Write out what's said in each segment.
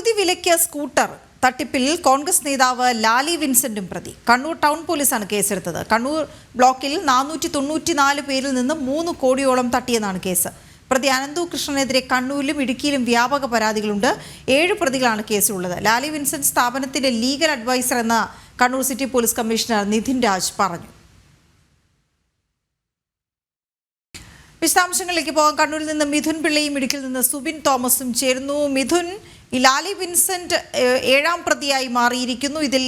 പകുതി വിലയ്ക്ക് സ്കൂട്ടർ തട്ടിപ്പിൽ കോൺഗ്രസ് നേതാവ് ലാലി വിൻസെന്റും പ്രതി. കണ്ണൂർ ടൗൺ പോലീസാണ് കേസെടുത്തത്. കണ്ണൂർ ബ്ലോക്കിൽ നാനൂറ്റി തൊണ്ണൂറ്റിനാല് പേരിൽ നിന്ന് മൂന്ന് കോടിയോളം തട്ടിയെന്നാണ് കേസ്. പ്രതി അനന്തു കൃഷ്ണനെതിരെ കണ്ണൂരിലും ഇടുക്കിയിലും വ്യാപക പരാതികളുണ്ട്. ഏഴ് പ്രതികളാണ് കേസിലുള്ളത്. ലാലി വിൻസെന്റ് സ്ഥാപനത്തിന്റെ ലീഗൽ അഡ്വൈസർ എന്ന Kannur city police commissioner Nithin Raj പറഞ്ഞു. വിശദാംശങ്ങളിലേക്ക് പോകാം. കണ്ണൂരിൽ നിന്ന് മിഥുൻ പിള്ളയും ഇടുക്കിൽ നിന്ന് സുബിൻ തോമസും ചേരുന്നു. മിഥുൻ ഈ ലാലി വിൻസെന്റ് ഏഴാം പ്രതിയായി മാറിയിരിക്കുന്നു. ഇതിൽ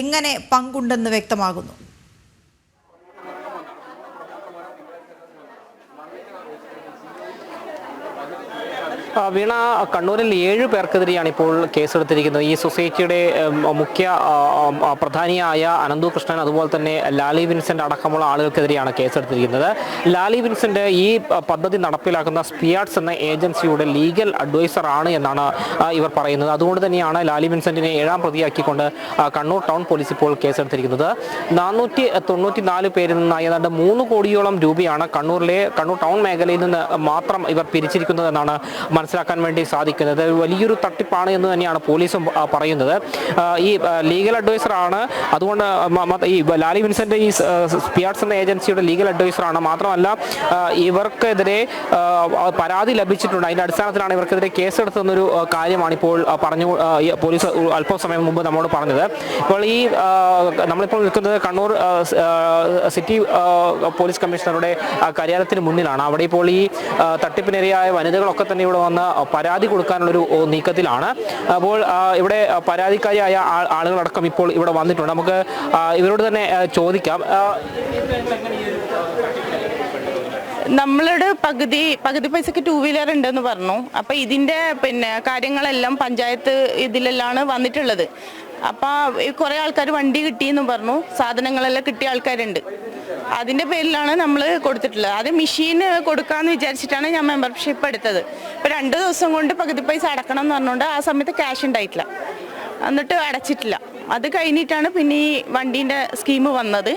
എങ്ങനെ പങ്കുണ്ടെന്ന് വ്യക്തമാകുന്നു. വീണ കണ്ണൂരിൽ ഏഴ് പേർക്കെതിരെയാണ് ഇപ്പോൾ കേസെടുത്തിരിക്കുന്നത്. ഈ സൊസൈറ്റിയുടെ മുഖ്യ പ്രധാനിയായ അനന്തു കൃഷ്ണൻ അതുപോലെ തന്നെ ലാലി വിൻസെന്റ് അടക്കമുള്ള ആളുകൾക്കെതിരെയാണ് കേസെടുത്തിരിക്കുന്നത്. ലാലി വിൻസെന്റ് ഈ പദ്ധതി നടപ്പിലാക്കുന്ന സ്പിയാർട്സ് എന്ന ഏജൻസിയുടെ ലീഗൽ അഡ്വൈസർ ആണ് എന്നാണ് ഇവർ പറയുന്നത്. അതുകൊണ്ട് തന്നെയാണ് ലാലി വിൻസെന്റിനെ ഏഴാം പ്രതിയാക്കിക്കൊണ്ട് കണ്ണൂർ ടൗൺ പോലീസ് ഇപ്പോൾ കേസെടുത്തിരിക്കുന്നത്. നാനൂറ്റി തൊണ്ണൂറ്റി നാല് പേരിൽ നിന്ന് ഏതാണ്ട് മൂന്ന് കോടിയോളം രൂപയാണ് കണ്ണൂരിലെ കണ്ണൂർ ടൗൺ മേഖലയിൽ നിന്ന് മാത്രം ഇവർ പിരിച്ചിരിക്കുന്നത് എന്നാണ് മനസ്സിലാക്കാൻ വേണ്ടി സാധിക്കുന്നത്. വലിയൊരു തട്ടിപ്പാണ് എന്ന് തന്നെയാണ് പോലീസും പറയുന്നത്. ഈ ലീഗൽ അഡ്വൈസർ ആണ്. അതുകൊണ്ട് ഈ ലാലി വിൻസെന്റ് ഈ സ്പിയാർട്സ് എന്ന ഏജൻസിയുടെ ലീഗൽ അഡ്വൈസർ ആണ്. മാത്രമല്ല ഇവർക്കെതിരെ പരാതി ലഭിച്ചിട്ടുണ്ട്. അതിന്റെ അടിസ്ഥാനത്തിലാണ് ഇവർക്കെതിരെ കേസെടുത്തെന്നൊരു കാര്യമാണ് ഇപ്പോൾ പറഞ്ഞു പോലീസ് അല്പം അല്പസമയം മുമ്പ് നമ്മോട് പറഞ്ഞത്. ഇപ്പോൾ ഈ നമ്മളിപ്പോൾ നിൽക്കുന്നത് കണ്ണൂർ സിറ്റി പോലീസ് കമ്മീഷണറുടെ കാര്യാലയത്തിന് മുന്നിലാണ്. അവിടെ ഇപ്പോൾ ഈ തട്ടിപ്പിനിരയായ വനിതകളൊക്കെ തന്നെ ഇവിടെ വന്ന്. പരാതി കൊടുക്കാനുള്ളൊരു നീക്കത്തിലാണ്. അപ്പോൾ ഇവിടെ പരാതിക്കാരിയായ ആളുകളടക്കം ഇപ്പോൾ ഇവിടെ വന്നിട്ടുണ്ട്. നമുക്ക് ഇവരോട് തന്നെ ചോദിക്കാം. നമ്മളുടെ പകുതി പകുതി പൈസക്ക് ടൂ വീലർ ഉണ്ടെന്ന് പറഞ്ഞു. അപ്പൊ ഇതിന്റെ പിന്നെ കാര്യങ്ങളെല്ലാം പഞ്ചായത്ത് ഇതിലെല്ലാം വന്നിട്ടുള്ളത്. അപ്പൊ കുറെ ആൾക്കാർ വണ്ടി കിട്ടിയെന്ന് പറഞ്ഞു. സാധനങ്ങളെല്ലാം കിട്ടിയ ആൾക്കാരുണ്ട്. അതിന്റെ പേരിലാണ് നമ്മൾ കൊടുത്തിട്ടുള്ളത്. അത് മെഷീൻ കൊടുക്കാന്ന് വിചാരിച്ചിട്ടാണ് ഞാൻ മെമ്പർഷിപ്പ് എടുത്തത്. ഇപ്പൊ രണ്ട് ദിവസം കൊണ്ട് പകുതി പൈസ അടക്കണം എന്ന് പറഞ്ഞുകൊണ്ട് ആ സമയത്ത് ക്യാഷ് ഉണ്ടായിട്ടില്ല. എന്നിട്ട് അടച്ചിട്ടില്ല. അത് കഴിഞ്ഞിട്ടാണ് പിന്നെ ഈ വണ്ടീന്റെ സ്കീം വന്നത്.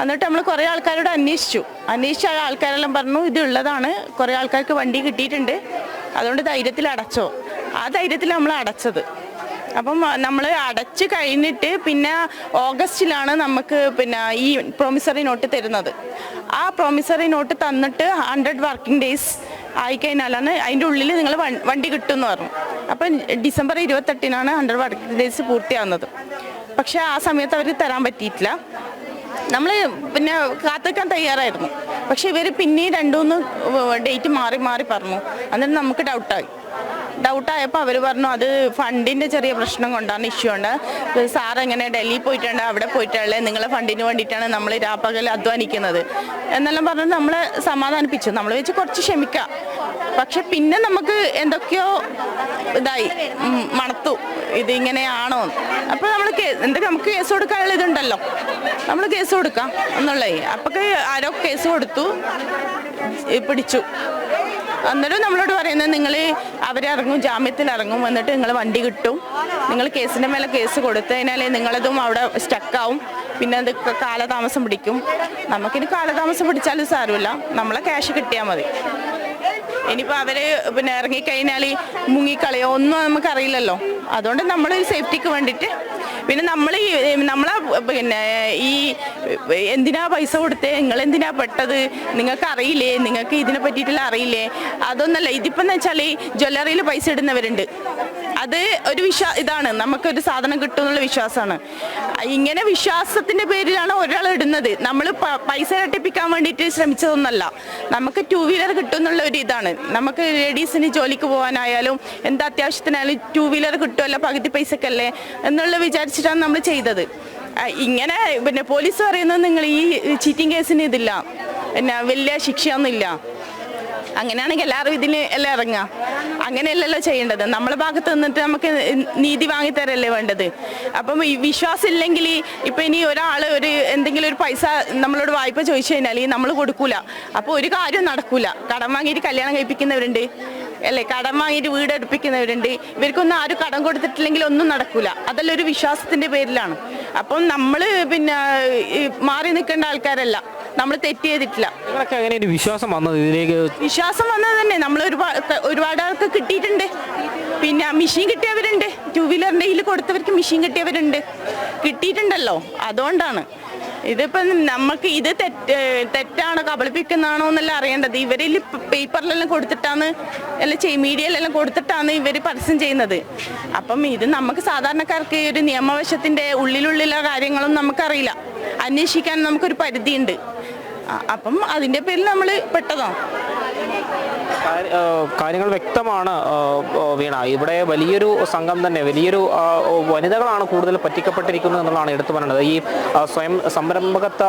എന്നിട്ട് നമ്മൾ കുറേ ആൾക്കാരോട് അന്വേഷിച്ചു. അന്വേഷിച്ച ആൾക്കാരെല്ലാം പറഞ്ഞു ഇതുള്ളതാണ് കുറേ ആൾക്കാർക്ക് വണ്ടി കിട്ടിയിട്ടുണ്ട്. അതുകൊണ്ട് ധൈര്യത്തിൽ അടച്ചോ ആ ധൈര്യത്തിൽ നമ്മൾ അടച്ചത്. അപ്പം നമ്മൾ അടച്ച് കഴിഞ്ഞിട്ട് പിന്നെ ഓഗസ്റ്റിലാണ് നമുക്ക് പിന്നെ ഈ പ്രൊമിസറി നോട്ട് തരുന്നത്. ആ പ്രൊമിസറി നോട്ട് തന്നിട്ട് ഹൺഡ്രഡ് വർക്കിംഗ് ഡേയ്സ് ആയിക്കഴിഞ്ഞാലാണ് അതിന്റെ ഉള്ളിൽ നിങ്ങൾ വണ്ടി കിട്ടും എന്ന് പറഞ്ഞു. അപ്പം ഡിസംബർ ഇരുപത്തെട്ടിനാണ് ഹൺഡ്രഡ് വർക്കിംഗ് ഡേയ്സ് പൂർത്തിയാവുന്നത്. പക്ഷേ ആ സമയത്ത് അവർ തരാൻ പറ്റിയിട്ടില്ല. നമ്മൾ പിന്നെ കാത്തിക്കാൻ തയ്യാറായിരുന്നു. പക്ഷേ ഇവർ പിന്നെയും രണ്ടുമൂന്ന് ഡേറ്റ് മാറി മാറി പറഞ്ഞു. എന്നിട്ട് നമുക്ക് ഡൗട്ടായി ഡൗട്ടായപ്പോൾ അവർ പറഞ്ഞു അത് ഫണ്ടിന്റെ ചെറിയ പ്രശ്നം കൊണ്ടാണ് ഇഷ്യൂ ഉണ്ട്. സാർ എങ്ങനെ ഡൽഹി പോയിട്ടുണ്ട് അവിടെ പോയിട്ടുള്ളത് നിങ്ങളെ ഫണ്ടിന് വേണ്ടിയിട്ടാണ് നമ്മൾ രാപ്പകൽ അധ്വാനിക്കുന്നത്. എന്നെല്ലാം പറഞ്ഞ് നമ്മളെ സമാധാനിപ്പിച്ചു. നമ്മൾ വെച്ച് കുറച്ച് ക്ഷമിക്കാം. പക്ഷെ പിന്നെ നമുക്ക് എന്തൊക്കെയോ ഇതായി മണത്തു. ഇതിങ്ങനെയാണോ? അപ്പോൾ നമ്മൾ എന്താ നമുക്ക് കേസ് കൊടുക്കാനുള്ള ഇതുണ്ടല്ലോ. നമ്മൾ കേസ് കൊടുക്കാം എന്നുള്ളത്. അപ്പൊക്കെ ആരോ കേസ് കൊടുത്തു പിടിച്ചു. അന്നേരം നമ്മളോട് പറയുന്നത് നിങ്ങൾ അവരിറങ്ങും ജാമ്യത്തിൽ ഇറങ്ങും എന്നിട്ട് നിങ്ങൾ വണ്ടി കിട്ടും. നിങ്ങൾ കേസിന്റെ മേലെ കേസ് കൊടുത്തതിനാൽ നിങ്ങളതും അവിടെ സ്റ്റക്കാവും പിന്നെ അത് കാലതാമസം പിടിക്കും. നമുക്കിനി കാലതാമസം പിടിച്ചാലും സാരമില്ല. നമ്മളെ ക്യാഷ് കിട്ടിയാൽ മതി. ഇനിയിപ്പോൾ അവർ പിന്നെ ഇറങ്ങിക്കഴിഞ്ഞാൽ മുങ്ങിക്കളയോ ഒന്നും നമുക്കറിയില്ലല്ലോ. അതുകൊണ്ട് നമ്മൾ സേഫ്റ്റിക്ക് വേണ്ടിയിട്ട് പിന്നെ നമ്മൾ ഈ നമ്മളെ പിന്നെ ഈ എന്തിനാ പൈസ കൊടുത്തേ? നിങ്ങൾ എന്തിനാ പെട്ടത്? നിങ്ങൾക്ക് അറിയില്ലേ നിങ്ങൾക്ക് ഇതിനെ പറ്റിയിട്ടുള്ള അറിയില്ലേ? അതൊന്നല്ല. ഇതിപ്പം എന്ന് വെച്ചാൽ ജ്വല്ലറിയിൽ പൈസ ഇടുന്നവരുണ്ട്. അത് ഒരു വിശ്വാ ഇതാണ്. നമുക്കൊരു സാധനം കിട്ടും എന്നുള്ള വിശ്വാസമാണ്. ഇങ്ങനെ വിശ്വാസത്തിന്റെ പേരിലാണ് ഒരാൾ ഇടുന്നത്. നമ്മൾ പൈസ ഇരട്ടിപ്പിക്കാൻ വേണ്ടിയിട്ട് ശ്രമിച്ചതൊന്നല്ല. നമുക്ക് ടൂ വീലർ കിട്ടും എന്നുള്ള ഒരു ഇതാണ്. നമുക്ക് ലേഡീസിന് ജോലിക്ക് പോകാനായാലും എന്താ അത്യാവശ്യത്തിനായാലും ടൂ വീലർ കിട്ടുമല്ലോ പകുതി പൈസക്കല്ലേ എന്നുള്ള വിചാരിച്ചിട്ടാണ് നമ്മൾ ചെയ്തത്. ഇങ്ങനെ പിന്നെ പോലീസ് പറയുന്നത് നിങ്ങൾ ഈ ചീറ്റിംഗ് കേസിന് ഇതില്ല. പിന്നെ വലിയ ശിക്ഷയൊന്നുമില്ല. അങ്ങനെയാണെങ്കിൽ എല്ലാവരും ഇതിന് എല്ലാം ഇറങ്ങാം അങ്ങനെയല്ലല്ലോ ചെയ്യേണ്ടത്. നമ്മളെ ഭാഗത്ത് നിന്നിട്ട് നമുക്ക് നീതി വാങ്ങിത്തരല്ലേ വേണ്ടത്? അപ്പം ഈ വിശ്വാസം ഇല്ലെങ്കിൽ ഇപ്പം ഇനി ഒരാൾ ഒരു എന്തെങ്കിലും ഒരു പൈസ നമ്മളോട് വായ്പ ചോദിച്ചു കഴിഞ്ഞാൽ നമ്മൾ കൊടുക്കൂല. അപ്പോൾ ഒരു കാര്യം നടക്കൂല. കടം വാങ്ങിയിട്ട് കല്യാണം കഴിപ്പിക്കുന്നവരുണ്ട്. അല്ലേ? കടം വാങ്ങിയിട്ട് വീട് അടുപ്പിക്കുന്നവരുണ്ട്. ഇവർക്കൊന്നും ആരും കടം കൊടുത്തിട്ടില്ലെങ്കിൽ ഒന്നും നടക്കൂല. അതെല്ലാം ഒരു വിശ്വാസത്തിന്റെ പേരിലാണ്. അപ്പം നമ്മൾ പിന്നെ മാറി നിൽക്കേണ്ട ആൾക്കാരല്ല. നമ്മൾ തെറ്റ് ചെയ്തിട്ടില്ല. എങ്ങനെ ഒരു വിശ്വാസം വന്നത് ഇതിലേക്ക്? വിശ്വാസം വന്നത് തന്നെ. നമ്മൾ ഒരുപാട് ഒരുപാട് ആൾക്ക് കിട്ടിയിട്ടുണ്ട്. പിന്നെ മെഷീൻ കിട്ടിയവരുണ്ട്. ടൂ വീലറിന്റെ ഇതിൽ കൊടുത്തവർക്ക് മെഷീൻ കിട്ടിയവരുണ്ട്. കിട്ടിയിട്ടുണ്ടല്ലോ. അതുകൊണ്ടാണ്. ഇതിപ്പം നമുക്ക് ഇത് തെറ്റ് തെറ്റാണോ കബളിപ്പിക്കുന്നതാണോ എന്നല്ല അറിയേണ്ടത്. ഇവരിൽ പേപ്പറിലെല്ലാം കൊടുത്തിട്ടാണ് എല്ലാം ചെയ് മീഡിയയിലെല്ലാം കൊടുത്തിട്ടാണ് ഇവർ പരസ്യം ചെയ്യുന്നത്. അപ്പം ഇത് നമുക്ക് സാധാരണക്കാർക്ക് ഒരു നിയമവശത്തിന്റെ ഉള്ളിലുള്ളിലെ കാര്യങ്ങളും നമുക്കറിയില്ല. അന്വേഷിക്കാൻ നമുക്കൊരു പരിധിയുണ്ട്. അപ്പം അതിന്റെ പേരിൽ നമ്മൾ പെട്ടതാണ്. കാര്യങ്ങൾ വ്യക്തമാണ് ആ, ആ, വീണ. ഇവിടെ വലിയൊരു സംഘം തന്നെ വലിയൊരു വനിതകളാണ് കൂടുതൽ പറ്റിക്കപ്പെട്ടിരിക്കുന്നത് എന്നുള്ളതാണ് എടുത്തു പറയുന്നത് ഈ സ്വയം സംരംഭകത്വ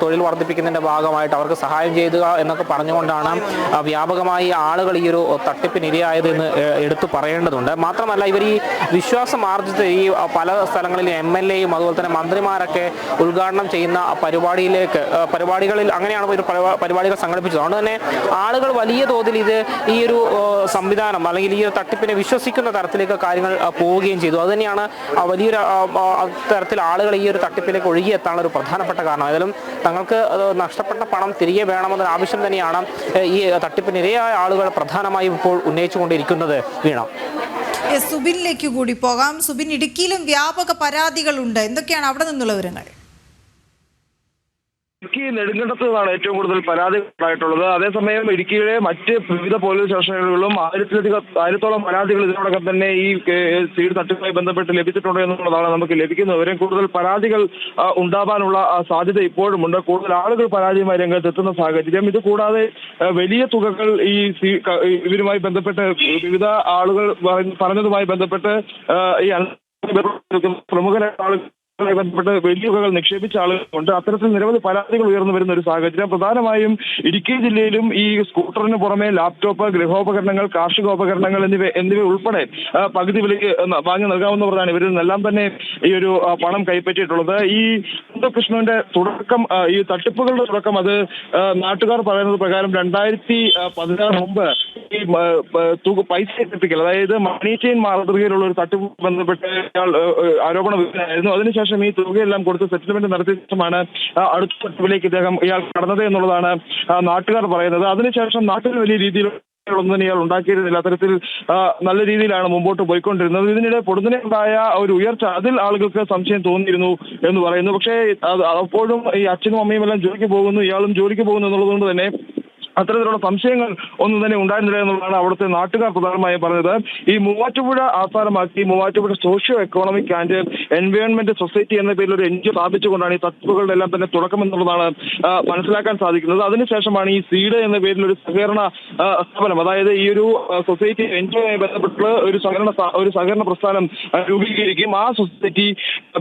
തൊഴിൽ വർദ്ധിപ്പിക്കുന്നതിന്റെ ഭാഗമായിട്ട് അവർക്ക് സഹായം ചെയ്യുക എന്നൊക്കെ പറഞ്ഞുകൊണ്ടാണ് ആ, വ്യാപകമായി ആളുകൾ ഈ ഒരു തട്ടിപ്പിനിരയായത് എന്ന് എടുത്തു പറയേണ്ടതുണ്ട്. മാത്രമല്ല ഇവർ ഈ വിശ്വാസം ആർജിച്ച് ഈ പല സ്ഥലങ്ങളിലും എം എൽ എയും അതുപോലെ തന്നെ മന്ത്രിമാരൊക്കെ ഉദ്ഘാടനം ചെയ്യുന്ന പരിപാടിയിലേക്ക് പരിപാടികളിൽ അങ്ങനെയാണ് ഒരു പരിപാടികൾ സംഘടിപ്പിച്ചത്. അതുകൊണ്ട് തന്നെ ആളുകൾ വലിയ തോതിൽ ഇത് ഈ ഒരു സംവിധാനം അല്ലെങ്കിൽ ഈ ഒരു തട്ടിപ്പിനെ വിശ്വസിക്കുന്ന തരത്തിലേക്ക് കാര്യങ്ങൾ പോവുകയും ചെയ്തു. അതുതന്നെയാണ് വലിയൊരു തരത്തിൽ ആളുകൾ ഈ ഒരു തട്ടിപ്പിലേക്ക് ഒഴുകിയെത്താനുള്ള ഒരു പ്രധാനപ്പെട്ട കാരണം. ഏതായാലും തങ്ങൾക്ക് നഷ്ടപ്പെട്ട പണം തിരികെ വേണമെന്നൊരു ആവശ്യം തന്നെയാണ് ഈ തട്ടിപ്പിനിരയായ ആളുകൾ പ്രധാനമായും ഇപ്പോൾ ഉന്നയിച്ചുകൊണ്ടിരിക്കുന്നത് വീണ. സുബിനിലേക്ക് കൂടി പോകാം. സുബിൻ ഇടുക്കിയിലും വ്യാപക പരാതികളുണ്ട്. എന്തൊക്കെയാണ് അവിടെ നിന്നുള്ള വിവരങ്ങൾ? ഇടുക്കി നെടുങ്കണ്ടത്ത് നിന്നാണ് ഏറ്റവും കൂടുതൽ പരാതി ഉണ്ടായിട്ടുള്ളത്. അതേസമയം ഇടുക്കിയിലെ മറ്റ് വിവിധ പോലീസ് സ്റ്റേഷനുകളിലും ആയിരത്തിലധികം ആയിരത്തോളം പരാതികൾ ഇതിനോടകം തന്നെ ഈ സീഡ് തട്ടിപ്പുമായി ബന്ധപ്പെട്ട് ലഭിച്ചിട്ടുണ്ട് എന്നുള്ളതാണ് നമുക്ക് ലഭിക്കുന്ന വിവരം കൂടുതൽ പരാതികൾ ഉണ്ടാവാനുള്ള സാധ്യത ഇപ്പോഴുമുണ്ട് കൂടുതൽ ആളുകൾ പരാതിയുമായി രംഗത്തെത്തുന്ന സാഹചര്യം. ഇത് കൂടാതെ വലിയ തുകകൾ ഈ ഇവരുമായി ബന്ധപ്പെട്ട് വിവിധ ആളുകൾ പറഞ്ഞ- പറഞ്ഞതുമായി ബന്ധപ്പെട്ട് ഈ പ്രമുഖരായ ആളുകൾ ുമായി ബന്ധപ്പെട്ട് വലിയ നിക്ഷേപിച്ച ആളുകളുണ്ട്. അത്തരത്തിൽ നിരവധി പരാതികൾ ഉയർന്നു വരുന്ന ഒരു സാഹചര്യം. പ്രധാനമായും ഇടുക്കി ജില്ലയിലും ഈ സ്കൂട്ടറിന് പുറമെ ലാപ്ടോപ്പ് ഗൃഹോപകരണങ്ങൾ കാർഷികോപകരണങ്ങൾ എന്നിവ എന്നിവ ഉൾപ്പെടെ പകുതി വിലയ്ക്ക് വാങ്ങി നൽകാവുന്നവരാണ്. ഇവരിൽ നിന്നെല്ലാം തന്നെ ഈ ഒരു പണം കൈപ്പറ്റിയിട്ടുള്ളത്. ഈ കൃഷ്ണന്റെ തുടക്കം ഈ തട്ടിപ്പുകളുടെ തുടക്കം അത് നാട്ടുകാർ പറയുന്നത് പ്രകാരം രണ്ടായിരത്തി പതിനാറ് മുമ്പ് ഈ തുക പൈസ എത്തിക്കൽ അതായത് മണി ചെയിൻ മാതൃകയിലുള്ള ഒരു തട്ടിപ്പ് ബന്ധപ്പെട്ട് ഇയാൾ ആരോപണ വിധേയനായിരുന്നു. അതിനുശേഷം ഈ തുകയെല്ലാം കൊടുത്ത് സെറ്റിൽമെന്റ് നടത്തിയ ശേഷമാണ് അടുത്ത തട്ടിപ്പിലേക്ക് ഇദ്ദേഹം ഇയാൾ കടന്നത് എന്നുള്ളതാണ് നാട്ടുകാർ പറയുന്നത്. അതിനുശേഷം നാട്ടിൽ വലിയ രീതിയിൽ ഒന്നും തന്നെ ഇയാൾ ഉണ്ടാക്കിയിരുന്നില്ല. അത്തരത്തിൽ നല്ല രീതിയിലാണ് മുമ്പോട്ട് പോയിക്കൊണ്ടിരുന്നത്. ഇതിനിടെ പൊടുന്നനെ ഉണ്ടായ ഒരു ഉയർച്ച അതിൽ ആളുകൾക്ക് സംശയം തോന്നിയിരുന്നു എന്ന് പറയുന്നു. പക്ഷേ അപ്പോഴും ഈ അച്ഛനും അമ്മയും എല്ലാം ജോലിക്ക് പോകുന്നു ഇയാളും ജോലിക്ക് പോകുന്നു എന്നുള്ളതുകൊണ്ട് തന്നെ അത്തരത്തിലുള്ള സംശയങ്ങൾ ഒന്നും തന്നെ ഉണ്ടായിരുന്നില്ല എന്നുള്ളതാണ് അവിടുത്തെ നാട്ടുകാർ പ്രധാനമായും പറഞ്ഞത്. ഈ മൂവാറ്റുപുഴ ആസ്ഥാനമാക്കി Muvattupuzha socio economic and environment society എന്ന പേരിൽ ഒരു എൻ ജി സ്ഥാപിച്ചുകൊണ്ടാണ് ഈ തട്ടിപ്പുകളുടെ എല്ലാം തന്നെ തുടക്കം എന്നുള്ളതാണ് മനസ്സിലാക്കാൻ സാധിക്കുന്നത്. അതിനുശേഷമാണ് ഈ സീഡ് എന്ന പേരിൽ ഒരു സഹകരണ സ്ഥാപനം അതായത് ഈ ഒരു സൊസൈറ്റി എൻ ജി ഒയുമായി ബന്ധപ്പെട്ടുള്ള ഒരു സഹകരണ ഒരു സഹകരണ പ്രസ്ഥാനം രൂപീകരിക്കും. ആ സൊസൈറ്റി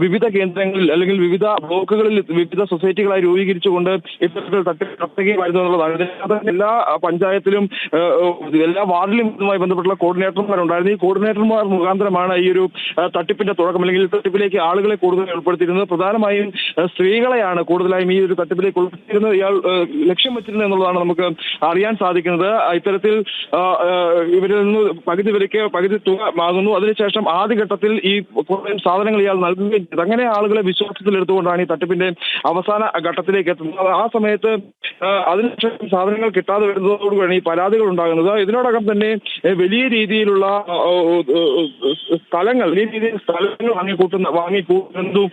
വിവിധ കേന്ദ്രങ്ങളിൽ അല്ലെങ്കിൽ വിവിധ ബ്ലോക്കുകളിൽ വിവിധ സൊസൈറ്റികളായി രൂപീകരിച്ചുകൊണ്ട് ഇത്തരത്തിൽ തട്ടിപ്പ് നടത്തുകയുമായിരുന്നു എന്നുള്ളതാണ്. എല്ലാ പഞ്ചായത്തിലും എല്ലാ വാർഡിലും ഇതുമായി ബന്ധപ്പെട്ടുള്ള കോർഡിനേറ്റർമാരുണ്ടായിരുന്നു. ഈ കോർഡിനേറ്റർമാർ മുഖാന്തരമാണ് ഈ ഒരു തട്ടിപ്പിന്റെ തുടക്കം അല്ലെങ്കിൽ തട്ടിപ്പിലേക്ക് ആളുകളെ കൂടുതൽ ഉൾപ്പെടുത്തിയിരുന്നത്. പ്രധാനമായും സ്ത്രീകളെയാണ് കൂടുതലായും ഈ ഒരു തട്ടിപ്പിലേക്ക് ഉൾപ്പെടുത്തിയിരുന്നത്. ഇയാൾ ലക്ഷ്യം വെച്ചിരുന്നത് എന്നുള്ളതാണ് നമുക്ക് അറിയാൻ സാധിക്കുന്നത്. ഇത്തരത്തിൽ ഇവരിൽ നിന്ന് പകുതി വിലയ്ക്ക് പകുതി തുക വാങ്ങുന്നു. അതിനുശേഷം ആദ്യഘട്ടത്തിൽ ഈ സാധനങ്ങൾ ഇയാൾ നൽകുകയും ചെയ്തു. അങ്ങനെ ആളുകളെ വിശ്വാസത്തിൽ എടുത്തുകൊണ്ടാണ് ഈ തട്ടിപ്പിന്റെ അവസാന ഘട്ടത്തിലേക്ക് എത്തുന്നത്. ആ സമയത്ത് അതിനുശേഷം സാധനങ്ങൾ കിട്ടാതെ വരുന്നതോടുകൂടിയാണ് ഈ പരാതികൾ ഉണ്ടാകുന്നത്. ഇതിനോടകം തന്നെ വലിയ രീതിയിലുള്ള സ്ഥലങ്ങൾ വലിയ രീതിയിൽ സ്ഥലങ്ങൾ വാങ്ങിക്കൂട്ടുന്ന വാങ്ങിക്കൂട്ടുന്നതും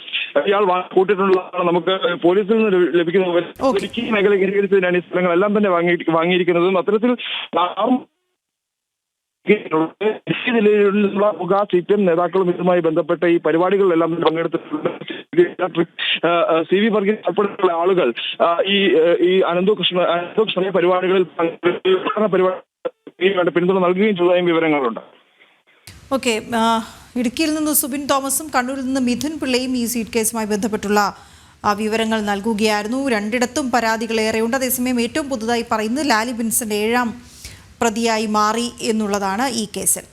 ഇയാൾ വാങ്ങിക്കൂട്ടിയിട്ടുള്ളതാണ് നമുക്ക് പോലീസിൽ നിന്ന് ലഭിക്കുന്ന മേഖല കേന്ദ്രീകരിച്ചതിനാണ് ഈ സ്ഥലങ്ങളെല്ലാം തന്നെ വാങ്ങി വാങ്ങിയിരിക്കുന്നതും അത്തരത്തിൽ ജില്ലയിലുള്ള മുഖ സി പി എം നേതാക്കളും ഇതുമായി ബന്ധപ്പെട്ട ഈ പരിപാടികളിലെല്ലാം പങ്കെടുത്തിട്ടുണ്ട്. സി വി വർഗീസ് ഉൾപ്പെടെയുള്ള ആളുകൾ ഈ ഈ അനന്തകൃഷ്ണ അനന്തകൃഷ്ണ പരിപാടികളിൽ പരിപാടി പിന്തുണ നൽകുകയും ചെയ്തതായും വിവരങ്ങളുണ്ട്. ഓക്കെ ഇടുക്കിയിൽ നിന്ന് സുബിൻ തോമസും കണ്ണൂരിൽ നിന്ന് മിഥുൻ പിള്ളയും ഈ സീറ്റ് കേസുമായി ബന്ധപ്പെട്ടുള്ള ആ, വിവരങ്ങൾ നൽകുകയായിരുന്നു. രണ്ടിടത്തും പരാതികൾ ഏറെയുണ്ട് അതേസമയം ഏറ്റവും പുതുതായി പറയുന്നത് ലാലി ബിൻസന്റെ ഏഴാം പ്രതിയായി മാറി എന്നുള്ളതാണ് ഈ കേസിൽ.